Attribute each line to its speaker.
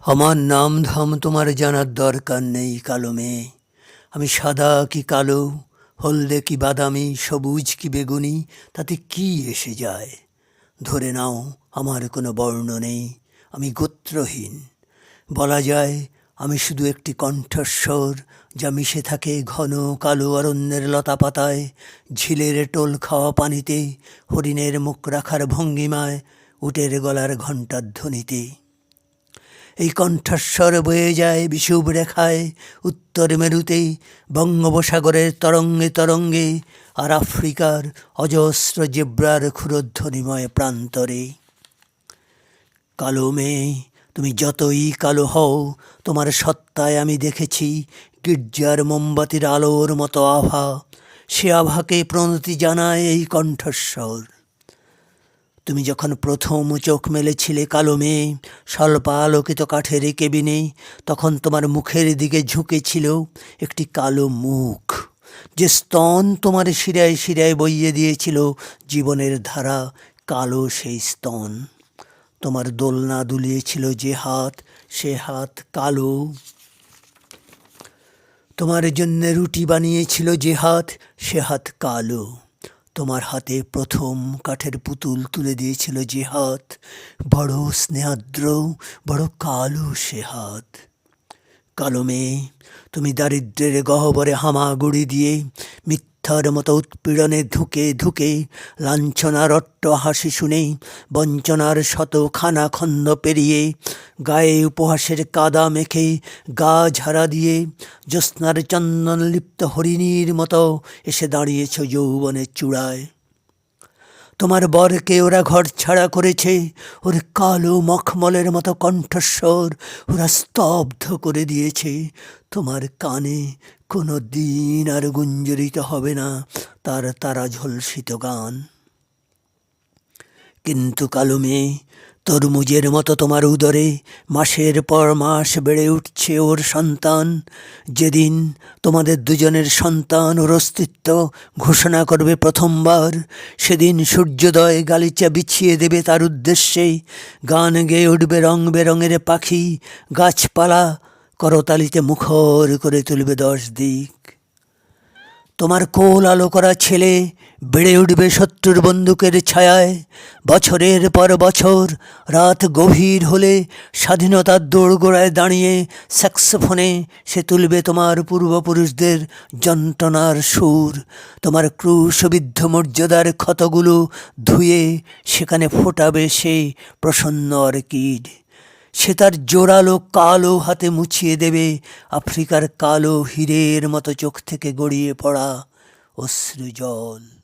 Speaker 1: আমার নাম ধাম, তোমার জানার দরকার নেই কালো মেয়ে। আমি সাদা কি কালো, হলদে কি বাদামি, সবুজ কি বেগুনি, তাতে কি এসে যায়? ধরে নাও, আমার কোনো বর্ণ নেই, আমি গোত্রহীন। বলা যায়, আমি শুধু একটি কণ্ঠস্বর, যা মিশে থাকে ঘন কালো অরণ্যের লতা পাতায় ঝিলের টোল খাওয়া পানিতে, হরিণের মুখ রাখার ভঙ্গিমায়, উটের গলার ঘণ্টার ধ্বনিতে এই কণ্ঠস্বর বয়ে যায় বিষুব রেখায়, উত্তর মেরুতে বঙ্গোপসাগরের তরঙ্গে তরঙ্গে, আর আফ্রিকার অজস্র জেব্রার ক্ষুরধ্বনিময় প্রান্তরে। কালো মেয়ে, তুমি যতই কালো হও, তোমার সত্তায় আমি দেখেছি গির্জার মোমবাতির আলোর মতো আভা। সে আভাকে প্রণতি জানায় এই কণ্ঠস্বর। তুমি যখন প্রথম চোখ মেলেছিলে কালো মেয়ে স্বল্প আলোকিত কাঠের কেবিনে, তখন তোমার মুখের দিকে ঝুঁকেছিল একটি কালো মুখ, যে স্তন তোমার শিরায় শিরায় বইয়ে দিয়েছিল জীবনের ধারা কালো সেই স্তন। তোমার দোলনা দুলিয়েছিল যে হাত, সে হাত কালো। তোমার জন্য রুটি বানিয়েছিল যে হাত, সে হাত কালো। তোমার হাতে প্রথম কাঠের পুতুল তুলে দিয়েছিল যে হাত। বড় স্নেহাদ্র, বড় কালো সে হাত। কালো মেয়ে, তুমি দারিদ্রের গহ্বরে হামাগুড়ি দিয়ে মিথ্যার মতো উৎপীড়নে ধুকে ধুকে লাঞ্ছনার অট্ট হাসি শুনে বঞ্চনার শত খানা খন্দ পেরিয়ে গায়ে উপহাসের কাদা মেখে গা ঝাড়া দিয়ে জ্যোৎস্নার চন্দন লিপ্ত হরিণীর মতো এসে দাঁড়িয়েছ যৌবনের চূড়ায়। তোমার বরকে ওরা ঘর ছাড়া করেছে। ওর কালো মখমলের মতো কণ্ঠস্বর ওরা স্তব্ধ করে দিয়েছে। তোমার কানে কোনো দিন আর গুঞ্জরিত হবে না তার তারা ঝলসিত গান। কিন্তু কালো মেয়ে তরমুজের মতো তোমার উদরে মাসের পর মাস বেড়ে উঠছে ওর সন্তান। যেদিন তোমাদের দুজনের সন্তান ওর অস্তিত্ব ঘোষণা করবে প্রথমবার, সেদিন সূর্যোদয় গালিচা বিছিয়ে দেবে তার উদ্দেশ্যে। গান গেয়ে উঠবে রং বেরঙের পাখি, গাছপালা করতালিতে মুখর করে তুলবে দশ দিক। তোমার কোল আলো করা ছেলে বেড়ে উঠবে শত্রুর বন্দুকের ছায়ায়। বছরের পর বছর রাত গভীর হলে স্বাধীনতার দোড়গোড়ায় দাঁড়িয়ে স্যাক্সোফোনে সে তুলবে তোমার পূর্বপুরুষদের যন্ত্রণার সুর। তোমার ক্রুশবিদ্ধ মর্যাদার ক্ষতগুলো ধুয়ে সেখানে ফোটাবে সেই প্রসন্ন অর্কিড। সে তার জোরালো কালো হাতে মুছিয়ে দেবে, আফ্রিকার কালো হীরের মতো চোখ থেকে গড়িয়ে পড়া অশ্রু জল